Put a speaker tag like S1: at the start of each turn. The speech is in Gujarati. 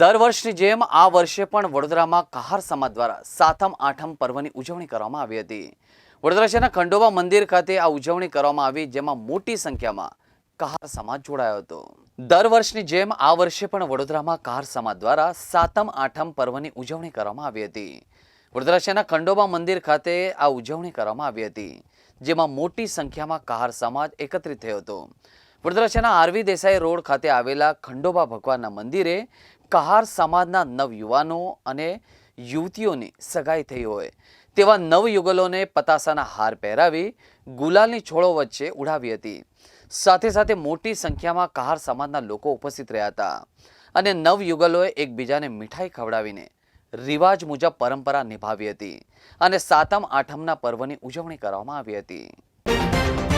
S1: દર વર્ષની જેમ આ વર્ષે પણ વડોદરામાં કહાર સમાજ દ્વારા સાતમ, આઠમ પર્વની ઉજવણી કરવામાં આવી હતી. વડોદરા શહેરના ખંડોબા મંદિર ખાતે આ ઉજવણી કરવામાં આવી, જેમાં મોટી સંખ્યામાં કહાર સમાજ જોડાયો હતો. દર વર્ષની જેમ આ વર્ષે પણ વડોદરામાં કહાર સમાજ દ્વારા સાતમ, આઠમ પર્વની ઉજવણી કરવામાં આવી હતી. વડોદરા શહેરના ખંડોબા મંદિર ખાતે આ ઉજવણી કરવામાં આવી હતી, જેમાં મોટી સંખ્યામાં કહાર સમાજ એકત્રિત થયો હતો. વડોદરા શહેરના આરવી દેસાઈ રોડ ખાતે આવેલા ખંડોબા ભગવાનના મંદિરે કહાર સમાજના નવયુવાનો અને યુવતીઓની સગાઈ થઈ હોય, તેવા નવયુગલોને પતાસાના હાર પહેરાવી ગુલાલની છોડો વચ્ચે ઉડાવી હતી. સાથે સાથે મોટી સંખ્યામાં કહાર સમાજના લોકો ઉપસ્થિત રહ્યા હતા અને નવયુગલોએ એકબીજાને મીઠાઈ ખવડાવીને રિવાજ મુજબ પરંપરા નિભાવી હતી અને સાતમ આઠમના પર્વની ઉજવણી કરવામાં આવી હતી.